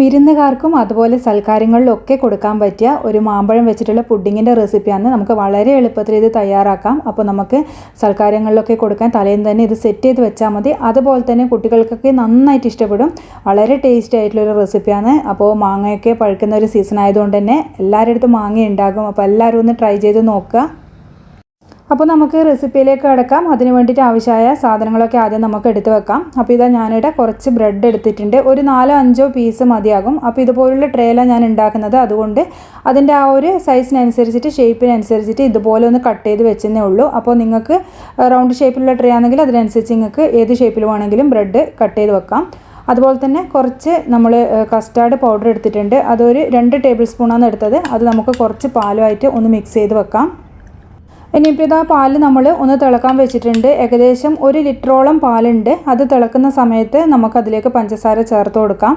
വിരുന്നുകാർക്കും അതുപോലെ സൽക്കാരങ്ങളിലും ഒക്കെ കൊടുക്കാൻ പറ്റിയ ഒരു മാമ്പഴം വെച്ചിട്ടുള്ള പുഡിങ്ങിന്റെ റെസിപ്പിയാണ്. നമുക്ക് വളരെ എളുപ്പത്തിൽ ഇത് തയ്യാറാക്കാം. അപ്പോൾ നമുക്ക് സൽക്കാരങ്ങളിലൊക്കെ കൊടുക്കാൻ തലേന്ന് തന്നെ ഇത് സെറ്റ് ചെയ്ത് വെച്ചാൽ മതി. അതുപോലെ തന്നെ കുട്ടികൾക്കൊക്കെ നന്നായിട്ട് ഇഷ്ടപ്പെടും. വളരെ ടേസ്റ്റി ആയിട്ടുള്ളൊരു റെസിപ്പിയാണ്. അപ്പോൾ മാങ്ങയൊക്കെ പഴുക്കുന്ന ഒരു സീസൺ ആയതുകൊണ്ട് തന്നെ എല്ലാവരുടെ അടുത്തും മാങ്ങ ഉണ്ടാകും. അപ്പോൾ എല്ലാവരും ഒന്ന് ട്രൈ ചെയ്ത് നോക്കുക. അപ്പോൾ നമുക്ക് റെസിപ്പിയിലേക്ക് കിടക്കാം. അതിന് വേണ്ടിയിട്ട് ആവശ്യമായ സാധനങ്ങളൊക്കെ ആദ്യം നമുക്ക് എടുത്ത് വെക്കാം. അപ്പോൾ ഇതാ ഞാനിവിടെ കുറച്ച് ബ്രെഡ് എടുത്തിട്ടുണ്ട്. ഒരു നാലോ അഞ്ചോ പീസ് മതിയാകും. അപ്പോൾ ഇതുപോലുള്ള ട്രേലാണ് ഞാൻ ഉണ്ടാക്കുന്നത്. അതുകൊണ്ട് അതിന്റെ ആ ഒരു സൈസിനനുസരിച്ചിട്ട് ഷേപ്പിനനുസരിച്ചിട്ട് ഇതുപോലെ ഒന്ന് കട്ട് ചെയ്ത് വെച്ചെന്നേ ഉള്ളൂ. അപ്പോൾ നിങ്ങൾക്ക് റൗണ്ട് ഷേപ്പിലുള്ള ട്രേ ആണെങ്കിൽ അതിനനുസരിച്ച് നിങ്ങൾക്ക് ഏത് ഷേപ്പിൽ വേണമെങ്കിലും ബ്രെഡ് കട്ട് ചെയ്ത് വെക്കാം. അതുപോലെ തന്നെ കുറച്ച് നമ്മൾ കസ്റ്റാർഡ് പൗഡർ എടുത്തിട്ടുണ്ട്. അതൊരു രണ്ട് ടേബിൾ സ്പൂണാണ് എടുത്തത്. അത് നമുക്ക് കുറച്ച് പാലുമായിട്ട് ഒന്ന് മിക്സ് ചെയ്ത് വെക്കാം. ഇനിയിപ്പോൾ ഇതാ പാൽ നമ്മൾ ഒന്ന് തിളക്കാൻ വെച്ചിട്ടുണ്ട്. ഏകദേശം ഒരു ലിറ്ററോളം പാലുണ്ട്. അത് തിളക്കുന്ന സമയത്ത് നമുക്കതിലേക്ക് പഞ്ചസാര ചേർത്ത് കൊടുക്കാം.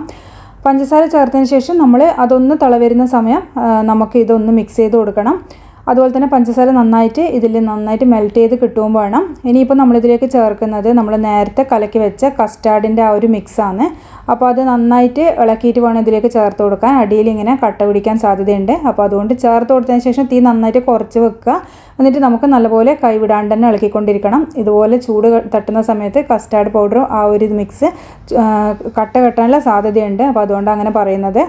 പഞ്ചസാര ചേർത്തതിന് ശേഷം നമ്മൾ അതൊന്ന് തിളവരുന്ന സമയം നമുക്ക് ഇതൊന്ന് മിക്സ് ചെയ്ത് കൊടുക്കണം. അതുപോലെ തന്നെ പഞ്ചസാര നന്നായിട്ട് ഇതിൽ നന്നായിട്ട് മെൽറ്റ് ചെയ്ത് കിട്ടുമ്പോൾ വേണം. ഇനിയിപ്പോൾ നമ്മളിതിലേക്ക് ചേർക്കുന്നത് നമ്മൾ നേരത്തെ കലക്കി വെച്ച കസ്റ്റാർഡിന്റെ ആ ഒരു മിക്സാണ് അപ്പോൾ അത് നന്നായിട്ട് ഇളക്കിയിട്ട് വേണം ഇതിലേക്ക് ചേർത്ത് കൊടുക്കാൻ. അടിയിൽ ഇങ്ങനെ കട്ട പിടിക്കാൻ സാധ്യതയുണ്ട്. അപ്പോൾ അതുകൊണ്ട് ചേർത്ത് കൊടുത്തതിന് ശേഷം തീ നന്നായിട്ട് കുറച്ച് വെക്കുക. എന്നിട്ട് നമുക്ക് നല്ലപോലെ കൈവിടാണ്ട് തന്നെ ഇളക്കിക്കൊണ്ടിരിക്കണം. ഇതുപോലെ ചൂട് തട്ടുന്ന സമയത്ത് കസ്റ്റാർഡ് പൗഡറും ആ ഒരു മിക്സ് കട്ട കെട്ടാനുള്ള സാധ്യതയുണ്ട്. അപ്പോൾ അതുകൊണ്ട് അങ്ങനെ പറയുന്നത്.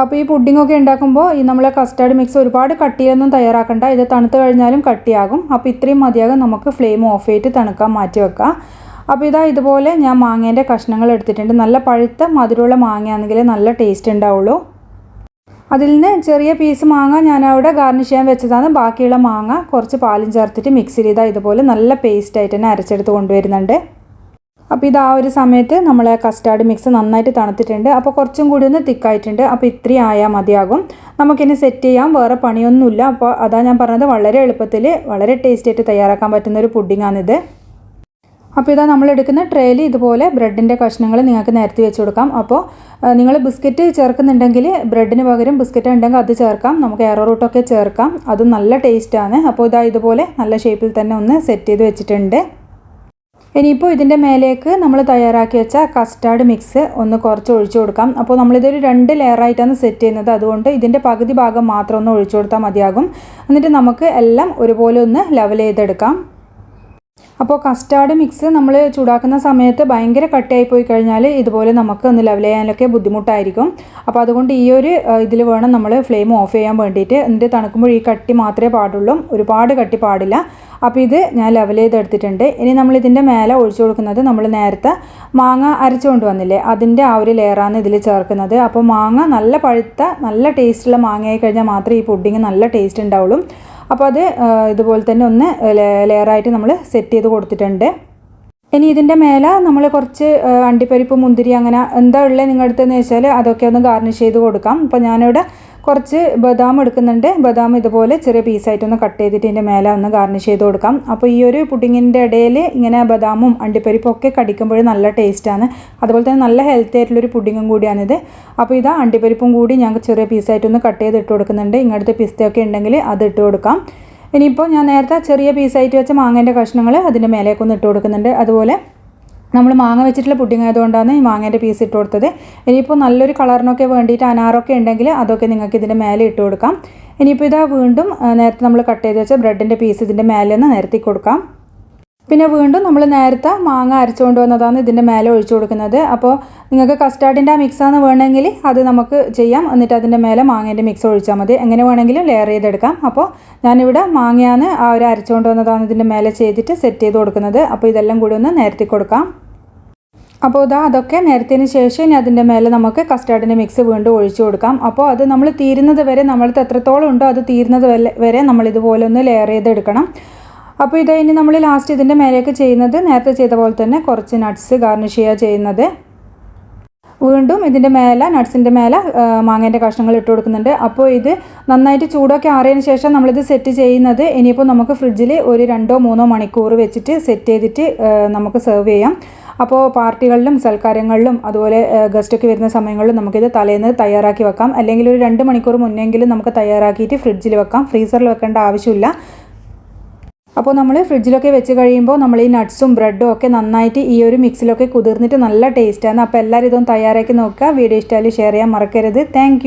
അപ്പോൾ ഈ പുഡിങ്ങൊക്കെ ഉണ്ടാക്കുമ്പോൾ ഈ നമ്മളെ കസ്റ്റാർഡ് മിക്സ് ഒരുപാട് കട്ടിയൊന്നും തയ്യാറാക്കണ്ട. ഇത് തണുത്ത് കഴിഞ്ഞാലും കട്ടിയാകും. അപ്പോൾ ഇത്രയും മതിയാകും നമുക്ക് ഫ്ലെയിം ഓഫ് ചെയ്തിട്ട് തണുക്കാൻ മാറ്റി വെക്കാം. അപ്പോൾ ഇതാ ഇതുപോലെ ഞാൻ മാങ്ങേന്റെ കഷ്ണങ്ങൾ എടുത്തിട്ടുണ്ട്. നല്ല പഴുത്ത മധുരമുള്ള മാങ്ങയാണെങ്കിൽ നല്ല ടേസ്റ്റ് ഉണ്ടാവുള്ളൂ. അതിൽ നിന്ന് ചെറിയ പീസ് മാങ്ങ ഞാൻ അവിടെ ഗാർണിഷ് ചെയ്യാൻ വെച്ചതാണ്. ബാക്കിയുള്ള മാങ്ങ കുറച്ച് പാലും ചേർത്തിട്ട് മിക്സ് ചെയ്താൽ ഇതുപോലെ നല്ല പേസ്റ്റായിട്ട് തന്നെ അരച്ചെടുത്ത് കൊണ്ടുവരുന്നുണ്ട്. അപ്പോൾ ഇത് ആ ഒരു സമയത്ത് നമ്മൾ കസ്റ്റാർഡ് മിക്സ് നന്നായിട്ട് തണുത്തിട്ടുണ്ട്. അപ്പോൾ കുറച്ചും കൂടി ഒന്ന് തിക്കായിട്ടുണ്ട്. അപ്പോൾ ഇത്രയും ആയാൽ മതിയാകും. നമുക്കിനി സെറ്റ് ചെയ്യാം. വേറെ പണിയൊന്നുമില്ല. അപ്പോൾ അതാ ഞാൻ പറഞ്ഞത് വളരെ എളുപ്പത്തിൽ വളരെ ടേസ്റ്റി ആയിട്ട് തയ്യാറാക്കാൻ പറ്റുന്ന ഒരു പുഡിങ്ങാണിത് അപ്പോൾ ഇതാ നമ്മൾ എടുക്കുന്ന ട്രേയിൽ ഇതുപോലെ ബ്രെഡിന്റെ കഷ്ണങ്ങൾ നിങ്ങൾക്ക് നേരത്തെ വെച്ച് കൊടുക്കാം. അപ്പോൾ നിങ്ങൾ ബിസ്ക്കറ്റ് ചേർക്കുന്നുണ്ടെങ്കിൽ ബ്രെഡിന് പകരം ബിസ്ക്കറ്റ് ഉണ്ടെങ്കിൽ അത് ചേർക്കാം. നമുക്ക് എയറോ റൂട്ടൊക്കെ ചേർക്കാം. അതും നല്ല ടേസ്റ്റാണ് അപ്പോൾ ഇതാ ഇതുപോലെ നല്ല ഷേപ്പിൽ തന്നെ ഒന്ന് സെറ്റ് ചെയ്ത് വെച്ചിട്ടുണ്ട്. ഇനിയിപ്പോൾ ഇതിന്റെ മേലേക്ക് നമ്മൾ തയ്യാറാക്കി വെച്ച കസ്റ്റാർഡ് മിക്സ് ഒന്ന് കുറച്ച് ഒഴിച്ചു കൊടുക്കാം. അപ്പോൾ നമ്മളിതൊരു രണ്ട് ലെയറായിട്ടാണ് സെറ്റ് ചെയ്യുന്നത്. അതുകൊണ്ട് ഇതിന്റെ പകുതി ഭാഗം മാത്രം ഒന്ന് ഒഴിച്ചു കൊടുത്താൽ മതിയാകും. എന്നിട്ട് നമുക്ക് എല്ലാം ഒരുപോലെ ഒന്ന് ലെവൽ ചെയ്തെടുക്കാം. അപ്പോൾ കസ്റ്റാർഡ് മിക്സ് നമ്മൾ ചൂടാക്കുന്ന സമയത്ത് ഭയങ്കര കട്ടിയായി പോയി കഴിഞ്ഞാൽ ഇതുപോലെ നമുക്ക് ഒന്ന് ലെവൽ ചെയ്യാനൊക്കെ ബുദ്ധിമുട്ടായിരിക്കും. അപ്പോൾ അതുകൊണ്ട് ഈ ഒരു ഇതിൽ വേണം നമ്മൾ ഫ്ലെയിം ഓഫ് ചെയ്യാൻ വേണ്ടിയിട്ട്. എന്നിട്ട് തണുക്കുമ്പോൾ ഈ കട്ടി മാത്രമേ പാടുള്ളൂ. ഒരുപാട് കട്ടി പാടില്ല. അപ്പോൾ ഇത് ഞാൻ ലെവൽ ചെയ്തെടുത്തിട്ടുണ്ട്. ഇനി നമ്മൾ ഇതിന്റെ മേലെ ഒഴിച്ചു കൊടുക്കുന്നത് നമ്മൾ നേരത്തെ മാങ്ങ അരച്ചുകൊണ്ട് വന്നില്ലേ? അതിന്റെ ആ ഒരു ലെയറാണ് ഇതിൽ ചേർക്കുന്നത്. അപ്പോൾ മാങ്ങ നല്ല പഴുത്ത നല്ല ടേസ്റ്റുള്ള മാങ്ങയായി കഴിഞ്ഞാൽ മാത്രമേ ഈ പുഡിങ് നല്ല ടേസ്റ്റ് ഉണ്ടാവുള്ളൂ. അപ്പോൾ അത് ഇതുപോലെ തന്നെ ഒന്ന് ലെയറായിട്ട് നമ്മൾ സെറ്റ് ചെയ്ത് കൊടുത്തിട്ടുണ്ട്. ഇനി ഇതിന്റെ മേലെ നമ്മൾ കുറച്ച് അണ്ടിപ്പരിപ്പ് മുന്തിരി അങ്ങനെ എന്താ ഉള്ളത് നിങ്ങളുടെ അടുത്തെന്ന് വെച്ചാൽ അതൊക്കെ ഒന്ന് ഗാർണിഷ് ചെയ്ത് കൊടുക്കാം. അപ്പോൾ ഞാനിവിടെ കുറച്ച് ബദാം എടുക്കുന്നുണ്ട്. ബദാം ഇതുപോലെ ചെറിയ പീസായിട്ടൊന്ന് കട്ട് ചെയ്തിട്ട് ഇതിന്റെ മേലെ ഒന്ന് ഗാർണിഷ് ചെയ്ത് കൊടുക്കാം. അപ്പോൾ ഈ ഒരു പുഡിങ്ങിന്റെ ഇടയിൽ ഇങ്ങനെ ബദാമും അണ്ടിപ്പരിപ്പും ഒക്കെ കടിക്കുമ്പോൾ നല്ല ടേസ്റ്റാണ് അതുപോലെ തന്നെ നല്ല ഹെൽത്തി ആയിട്ടുള്ളൊരു പുഡിങ്ങും കൂടിയാണിത് അപ്പോൾ ഇതാ അണ്ടിപ്പരിപ്പും കൂടി ഞങ്ങൾക്ക് ചെറിയ പീസായിട്ടൊന്ന് കട്ട് ചെയ്ത് ഇട്ട് കൊടുക്കുന്നുണ്ട്. ഇങ്ങനത്തെ പിസ്തയൊക്കെ ഉണ്ടെങ്കിൽ അത് ഇട്ട് കൊടുക്കാം. ഇനിയിപ്പോൾ ഞാൻ നേരത്തെ ചെറിയ പീസായിട്ട് വെച്ച മാങ്ങേന്റെ കഷ്ണങ്ങൾ അതിന്റെ മേലേക്കൊന്ന് ഇട്ട് കൊടുക്കുന്നുണ്ട്. അതുപോലെ നമ്മൾ മാങ്ങ വെച്ചിട്ടുള്ള പുഡിങ് ആയതുകൊണ്ടാണ് ഈ മാങ്ങേന്റെ പീസ് ഇട്ട് കൊടുത്തത്. ഇനിയിപ്പോൾ നല്ലൊരു കളറിനൊക്കെ വേണ്ടിയിട്ട് അനാറൊക്കെ ഉണ്ടെങ്കിൽ അതൊക്കെ നിങ്ങൾക്ക് ഇതിന്റെ മേലെ ഇട്ട് കൊടുക്കാം. ഇനിയിപ്പോൾ ഇതാ വീണ്ടും നേരത്തെ നമ്മൾ കട്ട് ചെയ്ത് വെച്ച ബ്രെഡിന്റെ പീസ് ഇതിന്റെ മേലെ നിന്ന് നിരത്തി കൊടുക്കാം. പിന്നെ വീണ്ടും നമ്മൾ നേരത്തെ മാങ്ങ അരച്ചുകൊണ്ട് വന്നതാണ് ഇതിന്റെ മേലെ ഒഴിച്ചു കൊടുക്കുന്നത്. അപ്പോൾ നിങ്ങൾക്ക് കസ്റ്റാർഡിന്റെ ആ മിക്സാണ് വേണമെങ്കിൽ അത് നമുക്ക് ചെയ്യാം. എന്നിട്ട് അതിന്റെ മേലെ മാങ്ങേന്റെ മിക്സ് ഒഴിച്ചാൽ മതി. എങ്ങനെ വേണമെങ്കിലും ലെയർ ചെയ്തെടുക്കാം. അപ്പോൾ ഞാനിവിടെ മാങ്ങയാണ് ആ ഒരു അരച്ചുകൊണ്ട് വന്നതാണ് ഇതിന്റെ മേലെ ചെയ്തിട്ട് സെറ്റ് ചെയ്ത് കൊടുക്കുന്നത്. അപ്പോൾ ഇതെല്ലാം കൂടി ഒന്ന് നേരത്തി കൊടുക്കാം. അപ്പോൾ ഇതാ അതൊക്കെ നേരത്തിന് ശേഷം ഇനി അതിന്റെ മേലെ നമുക്ക് കസ്റ്റാർഡിന്റെ മിക്സ് വീണ്ടും ഒഴിച്ചു കൊടുക്കാം. അപ്പോൾ അത് നമ്മൾ തീരുന്നത് വരെ നമ്മളത് എത്രത്തോളം ഉണ്ടോ അത് തീരുന്നത് വരെ നമ്മൾ ഇതുപോലെ ഒന്ന് ലെയർ ചെയ്തെടുക്കണം. അപ്പോൾ ഇത് ഇനി നമ്മൾ ലാസ്റ്റ് ഇതിന്റെ മേലേക്ക് ചെയ്യുന്നത് നേരത്തെ ചെയ്ത പോലെ തന്നെ കുറച്ച് നട്ട്സ് ഗാർണിഷ് ചെയ്യുക ചെയ്യുന്നത്. വീണ്ടും ഇതിന്റെ മേലെ നട്ട്സിന്റെ മേലെ മാങ്ങേന്റെ കഷ്ണങ്ങൾ ഇട്ട് കൊടുക്കുന്നുണ്ട്. അപ്പോൾ ഇത് നന്നായിട്ട് ചൂടൊക്കെ ആറിയതിന് ശേഷം നമ്മളിത് സെറ്റ് ചെയ്യുന്നത് ഇനിയിപ്പോൾ നമുക്ക് ഫ്രിഡ്ജിൽ ഒരു രണ്ടോ മൂന്നോ മണിക്കൂർ വെച്ചിട്ട് സെറ്റ് ചെയ്തിട്ട് നമുക്ക് സെർവ് ചെയ്യാം. അപ്പോൾ പാർട്ടികളിലും സൽക്കാരങ്ങളിലും അതുപോലെ ഗസ്റ്റൊക്കെ വരുന്ന സമയങ്ങളിലും നമുക്കിത് തലേന്ന് തയ്യാറാക്കി വെക്കാം. അല്ലെങ്കിൽ ഒരു രണ്ട് മണിക്കൂർ മുന്നെങ്കിലും നമുക്ക് തയ്യാറാക്കിയിട്ട് ഫ്രിഡ്ജിൽ വെക്കാം. ഫ്രീസറിൽ വെക്കേണ്ട ആവശ്യമില്ല. അപ്പോൾ നമ്മൾ ഫ്രിഡ്ജിലൊക്കെ വെച്ച് കഴിയുമ്പോൾ നമ്മൾ ഈ നട്ട്സും ബ്രെഡും ഒക്കെ നന്നായിട്ട് ഈ ഒരു മിക്സിലൊക്കെ കുതിർന്നിട്ട് നല്ല ടേസ്റ്റാണ് അപ്പോൾ എല്ലാവരും ഇതൊന്നും തയ്യാറാക്കി നോക്കുക. വീഡിയോ ഇഷ്ടമായാലും ഷെയർ ചെയ്യാൻ മറക്കരുത്. താങ്ക്